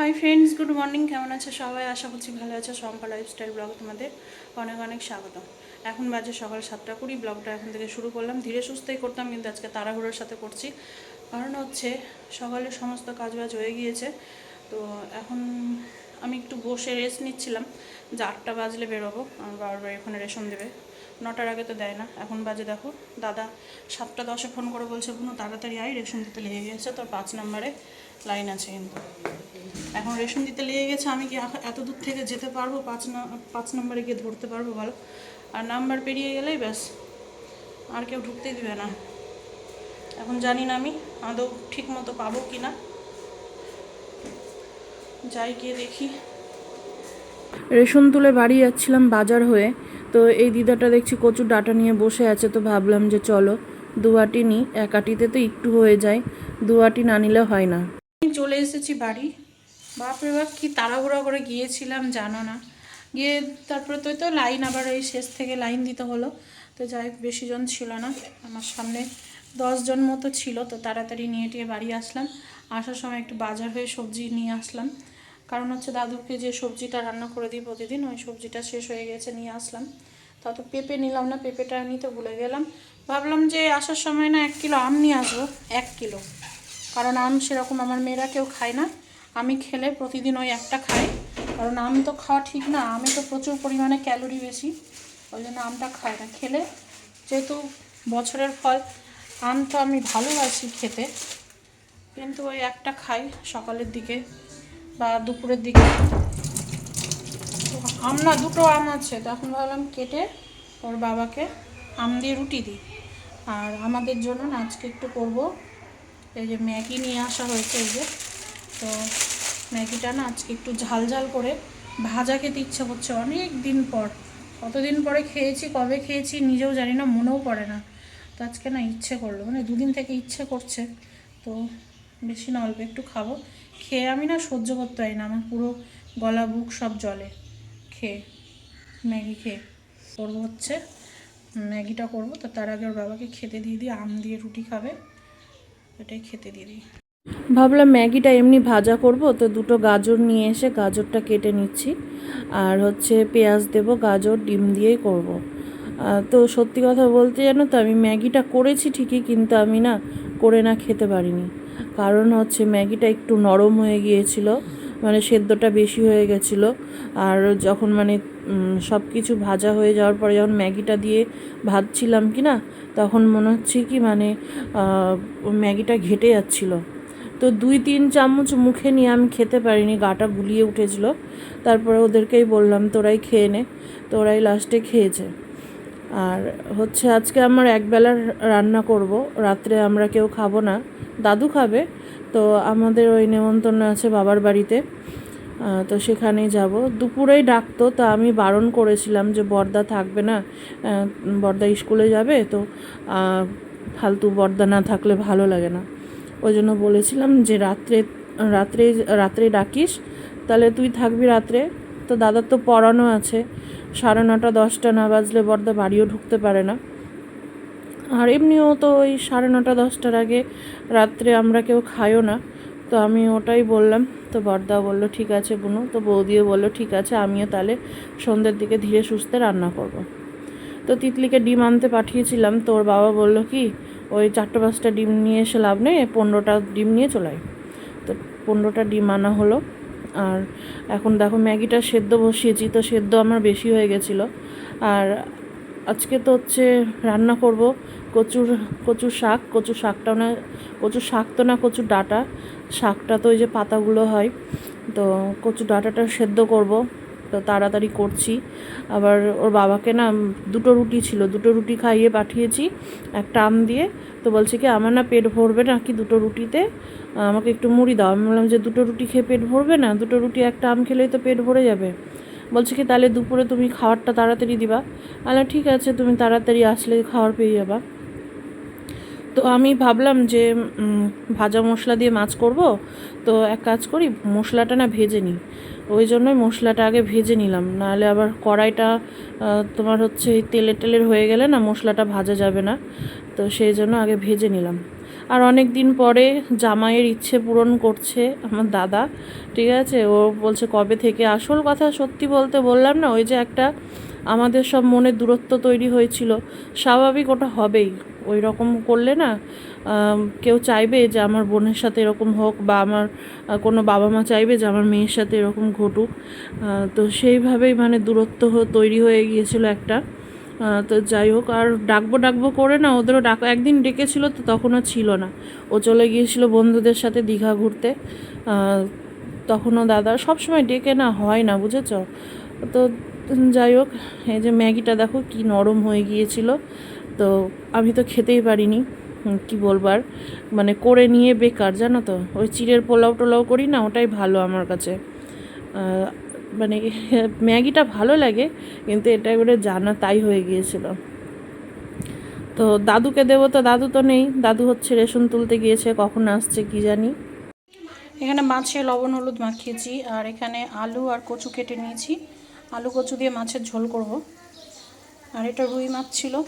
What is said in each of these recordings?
Hi friends good morning কেমন আছে সবাই? আশা করছি ভালো আছে। সম্পা লাইফস্টাইল ব্লগ তোমাদের অনেক অনেক স্বাগত এখন বাজে সকাল সাতটা কুড়ি, ব্লগটা এখন থেকে শুরু করলাম। ধীরে সুস্থই করতাম, কিন্তু আজকে তাড়াহুড়োর সাথে করছি। কারণ হচ্ছে, সকালে সমস্ত কাজবাজ হয়ে গিয়েছে। তো এখন আমি একটু বসে রেস্ট নিচ্ছিলাম। যে আটটা বাজলে বেরোবো, আমার বাবার বাড়ি ওখানে রেশন দেবে। নটার আগে তো দেয় না। এখন বাজে দেখো, দাদা সাতটা দশে ফোন করে বলছে কোনো তাড়াতাড়ি আয়, রেশন দিতে লেগে গেছে, তোর পাঁচ নম্বরে লাইন আছে কিন্তু। এখন রেশন দিতে লেগে গেছে, আমি কি এত দূর থেকে যেতে পারব? পাঁচ পাঁচ নম্বরে গিয়ে ধরতে পারব বলো? আর নাম্বার পেরিয়ে গেলেই ব্যাস, আর কেউ ঢুকতেই দিবে না। এখন জানি না আমি, আদৌ ঠিক মতো পাবো কি না যাই গিয়ে দেখি। রেশন তুলে বাড়ি যাচ্ছিলাম বাজার হয়ে। তো এই দিদাটা দেখছি কচুর ডাটা নিয়ে বসে আছে, তো ভাবলাম যে চলো দুয়াটি নিই এক আটিতে তো একটু হয়ে যায় দুয়াটি না নিলে হয় না। আমি চলে এসেছি বাড়ি। বাপরে বাপ, কি তাড়াহুড়া করে গিয়েছিলাম জানো না। গিয়ে তারপরে তো তো লাইন আবার এই শেষ থেকে লাইন দিতে হলো। তো যাই বেশি জন ছিল না। আমার সামনে জন মতো ছিল, তো তাড়াতাড়ি নিয়ে টিয়ে বাড়ি আসলাম। আসার সময় একটু বাজার হয়ে সবজি নিয়ে আসলাম। কারণ হচ্ছে দাদুকে যে সবজিটা রান্না করে দিই প্রতিদিন, ওই সবজিটা শেষ হয়ে গেছে, নিয়ে আসলাম। তা তো পেঁপে নিলাম না, পেঁপেটা নিতে ভুলে গেলাম। ভাবলাম যে আসার সময় না এক কিলো আম নিয়ে আসব, এক কিলো। কারণ আম সেরকম আমার মেয়েরা কেউ খায় না। আমি খেলে প্রতিদিন ওই একটা খাই। কারণ আম তো খাওয়া ঠিক না, আমে তো প্রচুর পরিমাণে ক্যালোরি বেশি। ওই জন্য আমটা খায় না। খেলে যেহেতু বছরের ফল, আম তো আমি ভালোবাসি খেতে। কিন্তু ওই একটা খাই সকালের দিকে। বা দুপুরের দিকে। আম না, দুটো আম আছে। তখন ভাবলাম কেটে ওর বাবাকে আম দিয়ে রুটি দিই। আর আমাদের জন্য না আজকে একটু করব। এই যে ম্যাগি নিয়ে আসা হয়েছে এই যে। তো ম্যাগিটা না আজকে একটু ঝাল ঝাল করে ভাজা খেতে ইচ্ছে করছে অনেক দিন পর। কতদিন পরে খেয়েছি, কবে খেয়েছি নিজেও জানি না, মনেও পড়ে না। তো আজকে না ইচ্ছে করল। মানে দুদিন থেকে ইচ্ছে করছে। তো বেশি না, অল্প একটু খাব। খেয়ে আমি না সহ্য করতে পারি না। আমার পুরো গলা, বুক সব জলে খেয়ে, ম্যাগি খেয়ে। করব হচ্ছে, ম্যাগিটা করব। তো তার আগে ওর বাবাকে খেতে দিয়ে দিই, আম দিয়ে রুটি খাবে। ওটাই খেতে দিয়ে দিই। ভাবলাম ম্যাগিটা এমনি ভাজা করব। তো দুটো গাজর নিয়ে এসে গাজরটা কেটে নিচ্ছি। আর হচ্ছে পেঁয়াজ দেব, গাজর, ডিম দিয়েই করব। তো সত্যি কথা বলতে জানো তো, আমি ম্যাগিটা করেছি ঠিকই, কিন্তু আমি না করে না খেতে পারিনি। কারণ হচ্ছে ম্যাগিটা একটু নরম হয়ে গিয়েছিল মানে সেদ্ধটা বেশি হয়ে গেছিল। আর যখন মানে সব কিছু ভাজা হয়ে যাওয়ার পরে যখন ম্যাগিটা দিয়ে ভাজছিলাম কি না তখন মনে হচ্ছে কি মানে ম্যাগিটা ঘেটে যাচ্ছিল। তো দুই তিন চামচ মুখে নিয়ে আমি খেতে পারিনি, গাটা গুলিয়ে উঠেছিল। তারপরে ওদেরকেই বললাম, তোরাই খেয়ে নে। তোরাই লাস্টে খেয়েছে। আর হচ্ছে আজকে আমার একবেলার রান্না করব। রাত্রে আমরা কেউ খাব না। দাদু খাবে। তো আমাদের ওই নেমন্তন্ন আছে বাবার বাড়িতে। তো সেখানেই যাব। দুপুরেই ডাকতো, তা আমি বারণ করেছিলাম যে বর্দা থাকবে না। বর্দা স্কুলে যাবে, তো ফালতু বর্দা না থাকলে ভালো লাগে না। ওই জন্য বলেছিলাম যে রাত্রে রাত্রে রাত্রে ডাকিস। তাহলে তুই থাকবি রাত্রে। তো দাদার তো পড়ানো আছে। সাড়ে নটা, দশটা না বাজলে বর্দা বাড়িও ঢুকতে পারে না। আর এমনিও তো ওই সাড়ে নটা, দশটার আগে রাত্রে আমরা কেউ খাইও না। তো আমি ওটাই বললাম, তো বর্দা বলল, ঠিক আছে বুনু। তো বৌদিও বলল, ঠিক আছে, আমিও তাহলে সন্ধ্যের দিকে ধীরে সুস্থে রান্না করব। তো তিতলিকে ডিম আনতে পাঠিয়েছিলাম, তো ওর বাবা বলল, কি, ওই চারটে, পাঁচটা ডিম নিয়ে এসে লাভ নেই, পনেরোটা ডিম নিয়ে চলে আয়। তো পনেরোটা ডিম আনা হলো। আর এখন দেখো ম্যাগিটা সেদ্ধ বসিয়েছি, তো সেদ্ধ আমার বেশি হয়ে গেছিল। আর আজকে তো হচ্ছে রান্না করব কচুর কচুর শাক, কচুর শাকটা না, কচুর শাক তো না, কচুর ডাটা। শাকটা তো ওই যে পাতাগুলো হয়, তো কচু ডাটাটা সেদ্ধ করব। তো তাড়াতাড়ি করছি। আবার ওর বাবাকে না দুটো রুটি ছিল, দুটো রুটি খাইয়ে পাঠিয়েছি, একটা আম দিয়ে। তো বলছে কি, আমার না পেট ভরবে না কি দুটো রুটিতে? আমাকে একটু মুড়ি দাও। আমি বললাম যে, দুটো রুটি খেয়ে পেট ভরবে না? দুটো রুটি একটা আম খেলেই তো পেট ভরে যাবে। বলছে কি, তাহলে দুপুরে তুমি খাবারটা তাড়াতাড়ি দিবা। আলো ঠিক আছে, তুমি তাড়াতাড়ি আসলে খাবার পেয়ে যাবা। তো আমি ভাবলাম যে ভাজা মশলা দিয়ে মাছ করব। তো এক কাজ করি, মশলাটা না ভেজে নিই। ওই জন্যই মশলাটা আগে ভেজে নিলাম। নাহলে আবার কড়াইটা তোমার হচ্ছে তেলের টেলের হয়ে গেলে না মশলাটা ভাজা যাবে না। তো সেই জন্য আগে ভেজে নিলাম। আর অনেক দিন পরে জামাইয়ের ইচ্ছে পূরণ করছে আমার দাদা, ঠিক আছে? ও বলছে, কবে থেকে? আসল কথা সত্যি বলতে বললাম না, ওই যে একটা আমাদের সব মনে দূরত্ব তৈরি হয়েছিল। স্বাভাবিক ওটা হবেই। ওই রকম করলে না কেউ চাইবে যে আমার বোনের সাথে এরকম হোক বা আমার কোনো বাবা মা চাইবে যে আমার মেয়ের সাথে এরকম ঘটুক। তো সেইভাবেই মানে দূরত্ব তৈরি হয়ে গিয়েছিল একটা। তো যাই হোক, আর ডাকবো ডাকবো করে না, ওদেরও ডাক, একদিন ডেকেছিল তো তখনও ছিল না। ও চলে গিয়েছিল বন্ধুদের সাথে দীঘা ঘুরতে। তখনও দাদা সবসময় ডেকে না, হয় না, বুঝেছ? তো যাই হোক, এই যে ম্যাগিটা দেখো কি নরম হয়ে গিয়েছিল। তো আমি তো খেতেই পারিনি কি বলবার মানে করে নিয়ে বেকার, জানো তো? ওই চিড়ের পোলাও টোলাও করি না, ওটাই ভালো আমার কাছে। মানে ম্যাগিটা ভালো লাগে, কিন্তু এটা এবারে জানা তাই হয়ে গিয়েছিল। তো দাদুকে দেবো তো, দাদু তো নেই। দাদু হচ্ছে রেশন তুলতে গিয়েছে, কখন আসছে কি জানি। এখানে মাছে লবণ, হলুদ মাখিয়েছি, আর এখানে আলু আর কচু কেটে নিয়েছি। আলু কচু দিয়ে মাছের ঝোল করব। আর এটা রুই মাছ ছিল।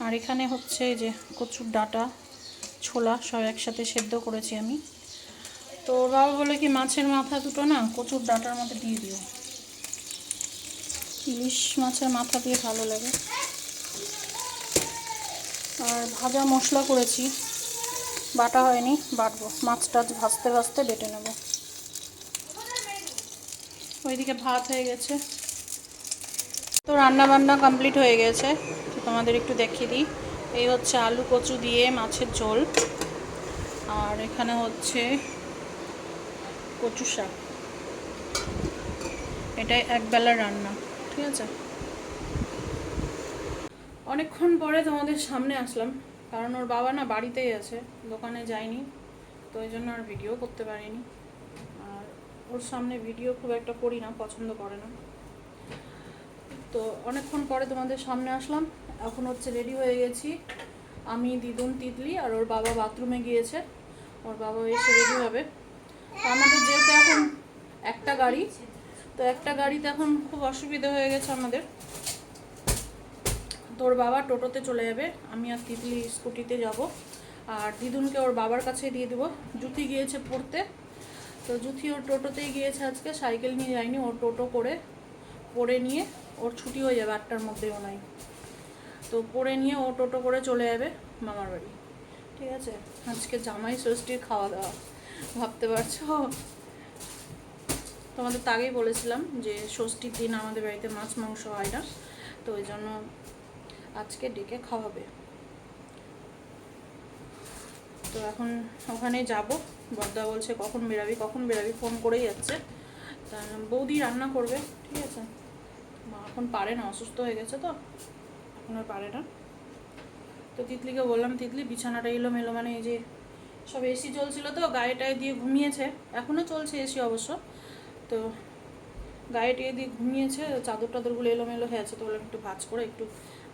আর এখানে হচ্ছে যে কচুর ডাটা, ছোলা সব একসাথে সেদ্ধ করেছি আমি। তো বাবা বলে কি মাছের মাথা দুটো না, কচুর ডাটার মধ্যে দিয়ে দিও। ইলিশ মাছের মাথা দিয়ে ভালো লাগে। আর ভাজা মশলা করেছি। বাটা হয়নি, বাটবো। মাছ টাছ ভাজতে ভাজতে বেটে নেব। ওইদিকে ভাত হয়ে গেছে। তো রান্না বান্না কমপ্লিট হয়ে গেছে। তো তোমাদের একটু দেখিয়ে দিই। এই হচ্ছে আলু কচু দিয়ে মাছের ঝোল। আর এখানে হচ্ছে কচু শাক। এটাই একবেলার রান্না, ঠিক আছে? অনেকক্ষণ পরে তোমাদের সামনে আসলাম। কারণ ওর বাবা না বাড়িতেই আছে, দোকানে যায়নি। তো ওই জন্য আর ভিডিও করতে পারিনি। ওর সামনে ভিডিও খুব একটা করি না, পছন্দ করে না। তো অনেকক্ষণ পরে তোমাদের সামনে আসলাম। এখন হচ্ছে রেডি হয়ে গেছি। আমি, দিদুন, তিতলি আর ওর বাবা বাথরুমে গিয়েছে। ওর বাবা এসে রেডি হবে। তো আমাদের যেহেতু এখন একটা গাড়ি, তো একটা গাড়িতে এখন খুব অসুবিধা হয়ে গেছে আমাদের। তোর বাবা টোটোতে চলে যাবে। আমি আর তিতলি স্কুটিতে যাব। আর দিদুনকে ওর বাবার কাছে দিয়ে দেবো। জুতি গিয়েছে পড়তে তো জুথি ওর টোটোতেই গিয়েছে আজকে, সাইকেল নিয়ে যায়নি, ওর টোটো করে পড়ে নিয়ে ওর ছুটি হয়ে যাবে আটটার মধ্যে ও নাই। তো পড়ে নিয়ে ও টোটো করে চলে যাবে মামার বাড়ি। ঠিক আছে? আজকে জামাই ষষ্ঠীর খাওয়া দাওয়া। ভাবতে পারছ? তোমাদের তো আগেই বলেছিলাম যে ষষ্ঠীর দিন আমাদের বাড়িতে মাছ, মাংস হয় না। তো ওই জন্য আজকে ডেকে খাওয়াবে। তো এখন ওখানে যাব। বর্দা বলছে, কখন বেরাবি কখন বেরাবি? ফোন করেই যাচ্ছে। তা বৌদি রান্না করবে, ঠিক আছে? মা এখন পারে না, অসুস্থ হয়ে গেছে তো, এখন আর পারে না। তো তিতলিকে বললাম, তিতলি, বিছানাটা এলো মেলো মানে এই যে সব এসি চলছিল তো, গায়ে টায়ে দিয়ে ঘুমিয়েছে। এখনও চলছে এসি অবশ্য। তো গায়ে টেয়ে দিয়ে ঘুমিয়েছে, চাদর টাদরগুলো এলোমেলো হয়ে আছে। তো বললাম, একটু ভাজ করে, একটু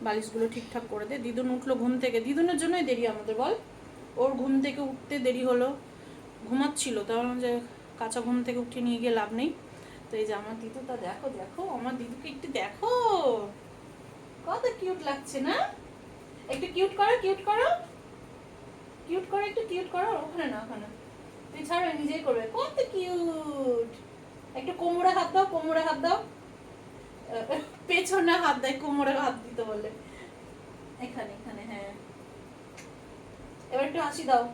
বালিশগুলো ঠিকঠাক করে দে। দিদুন উঠল ঘুম থেকে। দিদুনের জন্যই দেরি আমাদের, বল। ওর ঘুম থেকে উঠতে দেরি হলো। ঘুমাচ্ছিল তাহলে যে কাঁচা ঘুম থেকে উঠে নিয়ে গিয়ে লাভ নেই। তো এই যে আমার দিদুটা দেখো দেখো, আমার দিদুকে একটু দেখো। কত কিউট লাগছে না? একটু কিউট করো কিউট করো। কিউট করো, একটু কিউট করো, ওখানে না, ওখানে। তুই ছাড়ো নিজেই করবে। কত কিউট একটু কোমরে হাত দাও, কোমরে হাত দাও। পেছনে হাত দেয়, কোমরে হাত দিতে বলে। এখানে এখানে। এবার একটু হাসি দাও।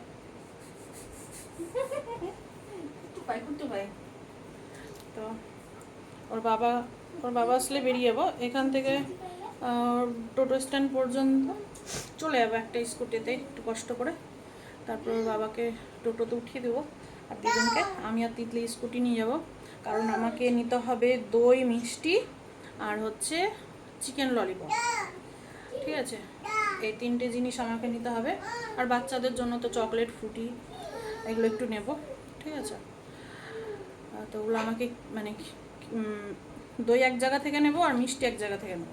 একটু পাই তো ওর বাবা ওর বাবা আসলে বেরিয়ে যাব। এখান থেকে টোটো স্ট্যান্ড পর্যন্ত চলে যাব একটা স্কুটিতে একটু কষ্ট করে। তারপর ওর বাবাকে টোটোতে উঠিয়ে দেবো আর দিদুনকে। আমি আর তিতলি স্কুটি নিয়ে যাব। কারণ আমাকে নিতে হবে দই মিষ্টি আর হচ্ছে চিকেন ললিপপ। ঠিক আছে? এই তিনটে জিনিস আমাকে নিতে হবে। আর বাচ্চাদের জন্য তো চকলেট, ফুটি, এগুলো একটু নেব, ঠিক আছে? তো ওগুলো আমাকে মানে দই এক জায়গা থেকে নেব আর মিষ্টি এক জায়গা থেকে নেব।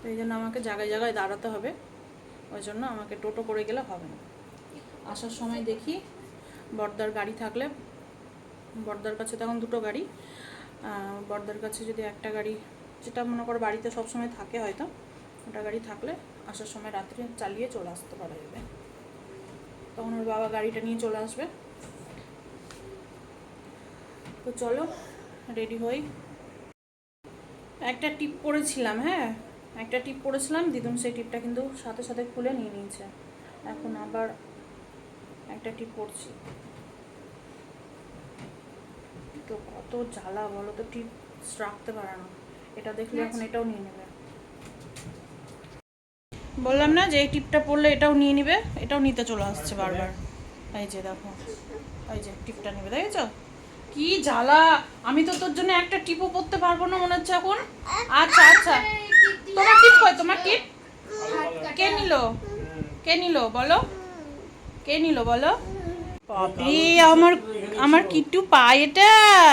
তো এই জন্য আমাকে জায়গায় জায়গায় দাঁড়াতে হবে। ওই জন্য আমাকে টোটো করে গেলে হবে না। আসার সময় দেখি বর্দার গাড়ি থাকলে, বর্দার কাছে তখন দুটো গাড়ি। বর্দার কাছে যদি একটা গাড়ি, যেটা মনে করো বাড়িতে সবসময় থাকে হয়তো, ওটা গাড়ি থাকলে আসার সময় রাত্রে চালিয়ে চলে আসতে পারা যাবে। তখন ওর বাবা গাড়িটা নিয়ে চলে আসবে। তো চলো রেডি হই। একটা টিপ পরেছিলাম হ্যাঁ? একটা টিপ পরেছিলাম দিদুন সেই টিপটা কিন্তু সাথে সাথে খুলে নিয়ে নিয়েছে। এখন আবার একটা টিপ পরছি তো কত জ্বালা বলো তো টিপ রাখতে পারে না। এটা দেখলে এখন এটাও নিয়ে নেবে। বললাম না যে এই টিপটা পরলে এটাও নিয়ে নিবে, এটাও নিতে চলে আসছে বারবার। এই যে দেখো, এই যে টিপটা নেবে, দেখেছ? কি জ্বালা! আমি তো তোর জন্য একটা টিপও পরতে পারব না মনে হচ্ছে এখন। আচ্ছা আচ্ছা। তোমার টিপ কই? তোমার টিপ? কে নিল? কে নিল? বলো। কে নিল? বলো। বাপরে, আমার আমার কিট্টু পায় এটা।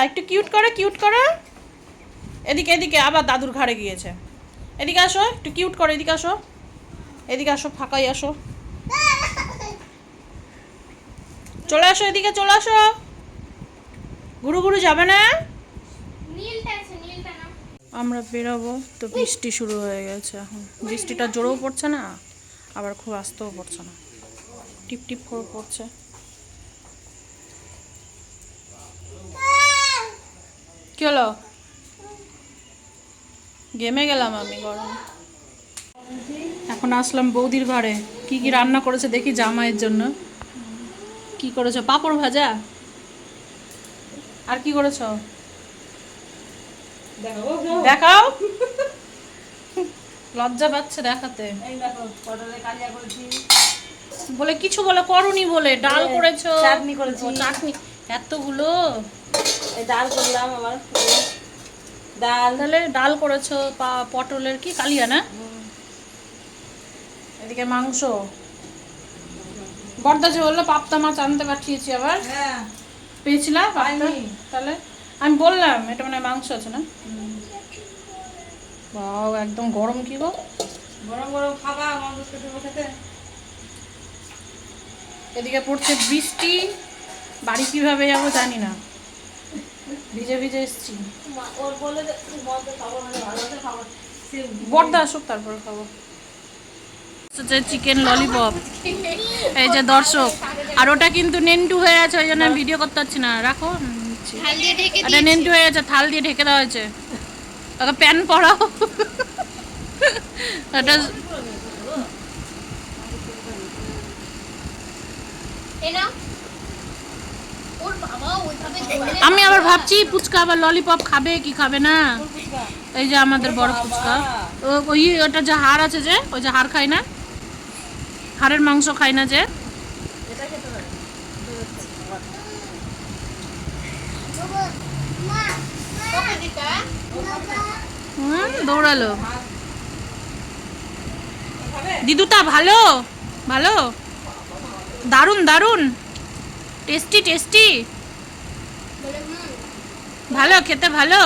একটু কিউট করো কিউট করো। এদিকে এদিকে, আবার দাদুর ঘাড়ে গিয়েছে। এদিকে আসো, একটু কিউট করো, এদিকে আসো। এদিকে আসো ফাঁকাই আসো। চলে আসো এদিকে চলে আসো। গুরু গুরু যাবে না? আমরা বেরোবো তো বৃষ্টি শুরু হয়ে গেছে এখন। বৃষ্টিটা জোরেও পড়ছে না আবার খুব আস্তেও পড়ছে না। টিপ টিপ করে পড়ছে। কি হলো? গেমে গেলাম আমি গরম। এখন আসলাম বৌদির ঘরে। কি কি রান্না করেছে দেখি জামাইয়ের জন্য। কি করেছ? পাঁপড় ভাজা? আর কি করেছ? দেখাও। লজ্জা পাচ্ছে দেখাতে। বলে কিছু বলে করনি বলে ডাল করেছ? চাটনি করেছি। চাটনি। এতগুলো? এই ডাল করলাম আবার। ডাল তাহলে ডাল করেছ পটলের কি কালিয়া না? এদিকে মাংস। বর্দা যে বলল পাপ্তা মাছ আনতে পাঠিয়েছি আবার। হ্যাঁ? পাইনি। তাহলে? আমি বললাম এটা মানে মাংস আছে না? বাও একদম গরম কি গো? গরম গরম খাবা মাংস খেতে এদিকে পড়ছে বৃষ্টি। বাড়ি কীভাবে যাব জানি না। ভিজে ভিজে এসছি। বর্দা আসুক তারপরে খাব। হচ্ছে চিকেন ললিপপ এই যে দর্শক আর ওটা কিন্তু নেন্টু হয়ে আছে ওই জন্য আমি ভিডিও করতে পারছি না। রাখো এটা নেন্টু হয়ে গেছে থাল দিয়ে ঢেকে দেওয়া হয়েছে। ওকে প্যান পরাও। এটা ধরে আমি আবার ভাবছি ফুচকা আবার ললিপপ খাবে কি খাবে না? এই যে আমাদের বড় ফুচকা। ওই ওটা যে হাড় আছে যে ওই যে হাড় খায় না? হাড়ের মাংস খায় না যে। দৌড়ালো। দিদুটা ভালো? ভালো? দারুণ দারুণ টেস্টি টেস্টি। ভালো, খেতে ভালো?